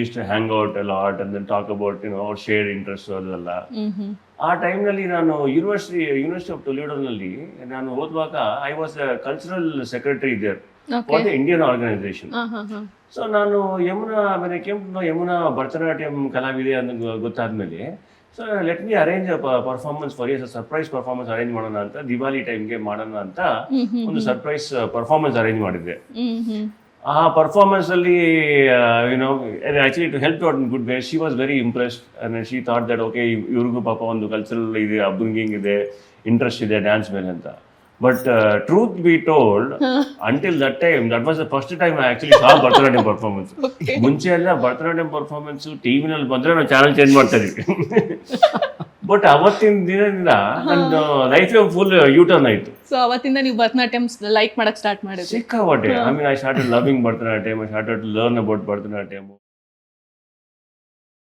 Is to hang out ಎಲ್ಲ art and then talk about you know share interest ಅದೆಲ್ಲ hmm ಆ ಟೈಮ್ನಲ್ಲಿ ನಾನು ಯೂನಿವರ್ಸಿಟಿ ಯೂನಿವರ್ಸಿಟಿ ಆಫ್ ಟೊಲಿಡೋನಲ್ಲಿ ನಾನು ಓದುವಾಗ I was cultural secretary there for the Indian organisation so ನಾನು ಯಮುನಾ ಆಮೇಲೆ ಕೆಂಪು ಯಮುನಾ ಭರತನಾಟ್ಯಂ ಕಲಾವಿದೆ ಅಂತ ಗೊತ್ತಾದ್ಮೇಲೆ so let me arrange performance for us surprise performance arrange ಮಾಡೋಣ ಅಂತ ದಿವಾಲಿ ಟೈಮ್ಗೆ ಮಾಡೋಣ ಅಂತ ಹ್ಮ್ ಒಂದು ಸರ್ಪ್ರೈಸ್ ಪರ್ಫಾರ್ಮೆನ್ಸ್ ಅರೇಂಜ್ ಮಾಡಿದ್ದೆ. ಹ್ಮ್ ಆ ಪರ್ಫಾರ್ಮೆನ್ಸ್ ಅಲ್ಲಿ you know actually to help out in good way she was very impressed and she thought that okay ಇವ್ರಿಗೂ ಪಾಪ ಒಂದು ಕಲ್ಚರಲ್ ಇದೆ ಅಬ್ರಿಂಗಿಂಗ್ ಇದೆ ಇಂಟ್ರೆಸ್ಟ್ ಇದೆ ಡ್ಯಾನ್ಸ್ ಮೇಲೆ ಅಂತ. But truth be told until that time that was the first time actually saw Bharatanatyam performance ಮುಂಚೆ ಎಲ್ಲ ಭರತನಾಟ್ಯಂ ಪರ್ಫಾರ್ಮೆನ್ಸ್ ಟಿವಿನಲ್ಲಿ ಬಂದ್ರೆ ನಾವು ಚಾನಲ್ ಚೇಂಜ್ ಮಾಡ್ತಾ ಇದೀವಿ ಬಟ್ ಅವತ್ತಿನ ದಿನದಿಂದ ನನ್ನ ಲೈಫ್ ಫುಲ್ ಯೂಟರ್ನ್ ಆಯ್ತು. ಸೊ ಅವತ್ತಿಂದ ನೀವು ಭರತನಾಟ್ಯಂ ಲೈಕ್ ಮಾಡಕ್ ಸ್ಟಾರ್ಟ್ ಮಾಡಿದ್ರಿ. ಸಿಕ್ಕಾಪಟ್ಟೆ. I mean I started loving Bharatanatyam I started learn about Bharatanatyam.